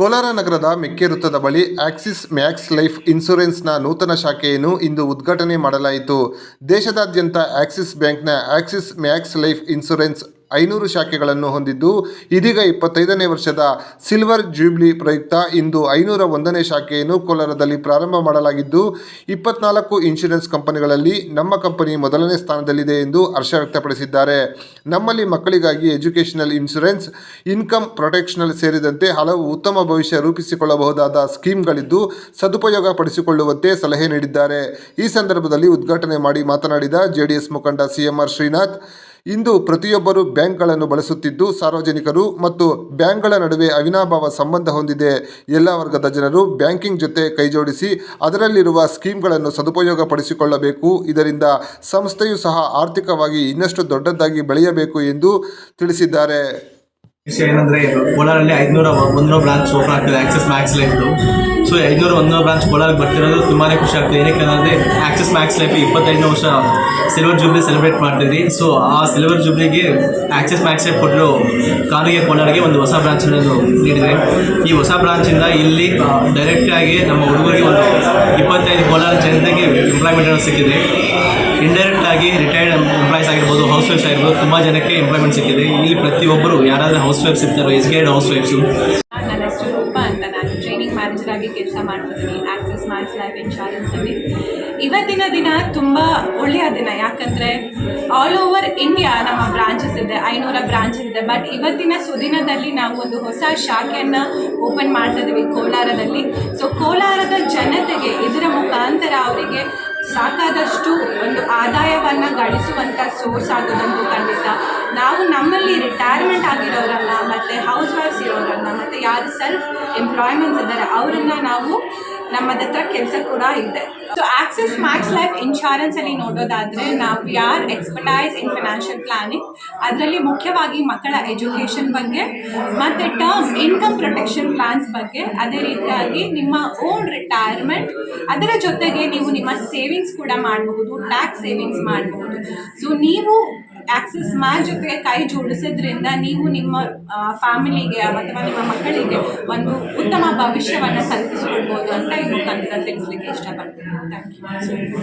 ಕೋಲಾರ ನಗರದ ಮೆಕ್ಕೆ ವೃತ್ತದ ಬಳಿ ಆಕ್ಸಿಸ್ ಮ್ಯಾಕ್ಸ್ ಲೈಫ್ ಇನ್ಶೂರೆನ್ಸ್ನ ನೂತನ ಶಾಖೆಯನ್ನು ಇಂದು ಉದ್ಘಾಟನೆ ಮಾಡಲಾಯಿತು. ದೇಶದಾದ್ಯಂತ ಆಕ್ಸಿಸ್ ಬ್ಯಾಂಕ್ನ ಆಕ್ಸಿಸ್ ಮ್ಯಾಕ್ಸ್ ಲೈಫ್ ಇನ್ಶೂರೆನ್ಸ್ ಐನೂರು ಶಾಖೆಗಳನ್ನು ಹೊಂದಿದ್ದು, ಇದೀಗ ಇಪ್ಪತ್ತೈದನೇ ವರ್ಷದ ಸಿಲ್ವರ್ ಜ್ಯೂಬ್ಲಿ ಪ್ರಯುಕ್ತ ಇಂದು ಐನೂರ ಒಂದನೇ ಶಾಖೆಯನ್ನು ಕೋಲಾರದಲ್ಲಿ ಪ್ರಾರಂಭ ಮಾಡಲಾಗಿದ್ದು, ಇಪ್ಪತ್ನಾಲ್ಕು ಇನ್ಶೂರೆನ್ಸ್ ಕಂಪನಿಗಳಲ್ಲಿ ನಮ್ಮ ಕಂಪನಿ ಮೊದಲನೇ ಸ್ಥಾನದಲ್ಲಿದೆ ಎಂದು ಹರ್ಷ ವ್ಯಕ್ತಪಡಿಸಿದ್ದಾರೆ. ನಮ್ಮಲ್ಲಿ ಮಕ್ಕಳಿಗಾಗಿ ಎಜುಕೇಷನಲ್ ಇನ್ಶೂರೆನ್ಸ್, ಇನ್ಕಮ್ ಪ್ರೊಟೆಕ್ಷನಲ್ ಸೇರಿದಂತೆ ಹಲವು ಉತ್ತಮ ಭವಿಷ್ಯ ರೂಪಿಸಿಕೊಳ್ಳಬಹುದಾದ ಸ್ಕೀಮ್ಗಳಿದ್ದು ಸದುಪಯೋಗ ಪಡಿಸಿಕೊಳ್ಳುವಂತೆ ಸಲಹೆ ನೀಡಿದ್ದಾರೆ. ಈ ಸಂದರ್ಭದಲ್ಲಿ ಉದ್ಘಾಟನೆ ಮಾಡಿ ಮಾತನಾಡಿದ ಜೆಡಿಎಸ್ ಮುಖಂಡ ಸಿಎಂಆರ್ ಶ್ರೀನಾಥ್ ಇಂದು ಪ್ರತಿಯೊಬ್ಬರೂ ಬ್ಯಾಂಕ್ಗಳನ್ನು ಬಳಸುತ್ತಿದ್ದು ಸಾರ್ವಜನಿಕರು ಮತ್ತು ಬ್ಯಾಂಕ್ಗಳ ನಡುವೆ ಅವಿನಾಭಾವ ಸಂಬಂಧ ಹೊಂದಿದೆ. ಎಲ್ಲ ವರ್ಗದ ಜನರು ಬ್ಯಾಂಕಿಂಗ್ ಜೊತೆ ಕೈಜೋಡಿಸಿ ಅದರಲ್ಲಿರುವ ಸ್ಕೀಮ್ಗಳನ್ನು ಸದುಪಯೋಗ ಪಡಿಸಿಕೊಳ್ಳಬೇಕು ಇದರಿಂದ ಸಂಸ್ಥೆಯು ಸಹ ಆರ್ಥಿಕವಾಗಿ ಇನ್ನಷ್ಟು ದೊಡ್ಡದಾಗಿ ಬೆಳೆಯಬೇಕು ಎಂದು ತಿಳಿಸಿದ್ದಾರೆ. ವಿಷಯ ಏನಂದರೆ ಇದು ಕೋಲಾರಲ್ಲಿ ಐದುನೂರ ಒಂದನೋ ಬ್ರಾಂಚ್ ಓಪನ್ ಆಗ್ತದೆ ಆಕ್ಸೆಸ್ ಮ್ಯಾಕ್ಸ್ ಲೈಫ್ ಸೊ ಐದುನೂರ ಒಂದನೋ ಬ್ರಾಂಚ್ ಕೋಲಾರಕ್ಕೆ ಬರ್ತಿರೋದು ತುಂಬಾ ಖುಷಿ ಆಗ್ತದೆ. ಏನಕ್ಕೆ ಅಂದ್ರೆ ಆಕ್ಸೆಸ್ ಮ್ಯಾಕ್ಸ್ ಲೈಫ್ ಇಪ್ಪತ್ತೈದನೇ ವರ್ಷ ಸಿಲ್ವರ್ ಜೂಬ್ಲಿ ಸೆಲೆಬ್ರೇಟ್ ಮಾಡ್ತಿದ್ವಿ. ಸೊ ಆ ಸಿಲ್ವರ್ ಜೂಬ್ಲಿಗೆ ಆಕ್ಸೆಸ್ ಮ್ಯಾಕ್ಸ್ ಲೈಫ್ ಕೊಟ್ಟರು ಕಾರಿಗೆ ಕೋಲಾರಿಗೆ ಒಂದು ಹೊಸ ಬ್ರಾಂಚ್ ಬ್ರಾಂಚನ್ನು ನೀಡಿದೆ. ಈ ಹೊಸ ಬ್ರಾಂಚಿಂದ ಇಲ್ಲಿ ಡೈರೆಕ್ಟಾಗಿ ನಮ್ಮ ಹುಡುಗರಿಗೆ ಒಂದು ಇಪ್ಪತ್ತೈದು ಕೋಲಾರ ಜನತೆಗೆ ಎಂಪ್ಲಾಯ್ಮೆಂಟ್ ಸಿಕ್ಕಿದೆ. ಇಂಡೈರೆಕ್ಟ್ ಆಗಿ ರಿಟೈರ್ಡ್ ವೈಫ್ಸ್ ಆಗಿರ್ಬೋದು, ತುಂಬ ಜನಕ್ಕೆ ಎಂಪ್ಲಾಯ್ಮೆಂಟ್ ಸಿಕ್ಕಿದೆ ಇಲ್ಲಿ ಪ್ರತಿಯೊಬ್ಬರು ಯಾರಾದರೂ ಹೌಸ್ ವೈಫ್ಸ್ ಇರ್ತಾರೋ ಎಜುಕೇಟೆಡ್ ಹೌಸ್ ವೈಫ್ಸು ನನ್ನ ಹೆಸರು ರೂಪ ಅಂತ ನಾನು ಟ್ರೈನಿಂಗ್ ಮ್ಯಾನೇಜರ್ ಆಗಿ ಕೆಲಸ ಮಾಡ್ತಿದ್ದೀನಿ ಆಕ್ಸಿಸ್ ಮ್ಯಾಕ್ಸ್ ಲೈಫ್ ಇನ್ಶೂರೆನ್ಸಲ್ಲಿ ಇವತ್ತಿನ ದಿನ ತುಂಬ ಒಳ್ಳೆಯ ದಿನ, ಯಾಕಂದರೆ ಆಲ್ ಓವರ್ ಇಂಡಿಯಾ ನಮ್ಮ ಬ್ರಾಂಚಸ್ ಇದೆ, ಐನೂರ ಬ್ರಾಂಚಸ್ ಇದೆ ಬಟ್ ಇವತ್ತಿನ ಸುದಿನದಲ್ಲಿ ನಾವು ಒಂದು ಹೊಸ ಶಾಖೆಯನ್ನು ಓಪನ್ ಮಾಡ್ತಿದ್ದೀವಿ ಕೋಲಾರದಲ್ಲಿ. ಸೊ ಕೋಲಾರದ ಜನತೆಗೆ ಇದರ ಮುಖಾಂತರ ಅವರಿಗೆ ಸಾಕಾದಷ್ಟು ಒಂದು ಆದಾಯವನ್ನು ಗಳಿಸುವಂಥ ಸೋರ್ಸ್ ಆಗೋದಂತೂ ಖಂಡಿತ. ನಾವು ನಮ್ಮಲ್ಲಿ ರಿಟೈರ್ಮೆಂಟ್ ಆಗಿರೋರನ್ನ ಮತ್ತು ಹೌಸ್ ವೈಫ್ಸ್ ಇರೋರನ್ನ ಮತ್ತು ಯಾರು ಸೆಲ್ಫ್ ಎಂಪ್ಲಾಯ್ಮೆಂಟ್ಸ್ ಇದ್ದಾರೆ, ಅವರನ್ನು ನಾವು ನಮ್ಮದ ಹತ್ರ ಕೆಲಸ ಕೂಡ ಇದೆ. ಸೊ ಆಕ್ಸಿಸ್ ಮ್ಯಾಕ್ಸ್ ಲೈಫ್ ಇನ್ಶೂರೆನ್ಸಲ್ಲಿ ನೋಡೋದಾದ್ರೆ, ನಾವು are expertise in financial planning ಅದರಲ್ಲಿ ಮುಖ್ಯವಾಗಿ ಮಕ್ಕಳ ಎಜುಕೇಷನ್ ಬಗ್ಗೆ, ಮತ್ತು ಟರ್ಮ್ ಇನ್ಕಮ್ ಪ್ರೊಟೆಕ್ಷನ್ ಪ್ಲಾನ್ಸ್ ಬಗ್ಗೆ, ಅದೇ ರೀತಿಯಾಗಿ ನಿಮ್ಮ ಓನ್ ರಿಟೈರ್ಮೆಂಟ್ ಅದರ ಜೊತೆಗೆ ನೀವು ನಿಮ್ಮ ಸೇವಿಂಗ್ಸ್ ಕೂಡ ಮಾಡಬಹುದು ಟ್ಯಾಕ್ಸ್ ಸೇವಿಂಗ್ಸ್ ಮಾಡಬಹುದು. ಸೊ ನೀವು ಆಕ್ಸಿಸ್ ಮ್ಯಾಲ್ ಜೊತೆ ಕೈ ಜೋಡಿಸೋದ್ರಿಂದ ನೀವು ನಿಮ್ಮ ಫ್ಯಾಮಿಲಿಗೆ ಅಥವಾ ನಿಮ್ಮ ಮಕ್ಕಳಿಗೆ ಒಂದು ಉತ್ತಮ ಭವಿಷ್ಯವನ್ನು ಕಲ್ಪಿಸಿಕೊಡ್ಬೋದು ಅಂತ ಈ ಮುಖಾಂತರ ತಿಳಿಸ್ಲಿಕ್ಕೆ ಇಷ್ಟಪಡ್ತೀನಿ. Thank you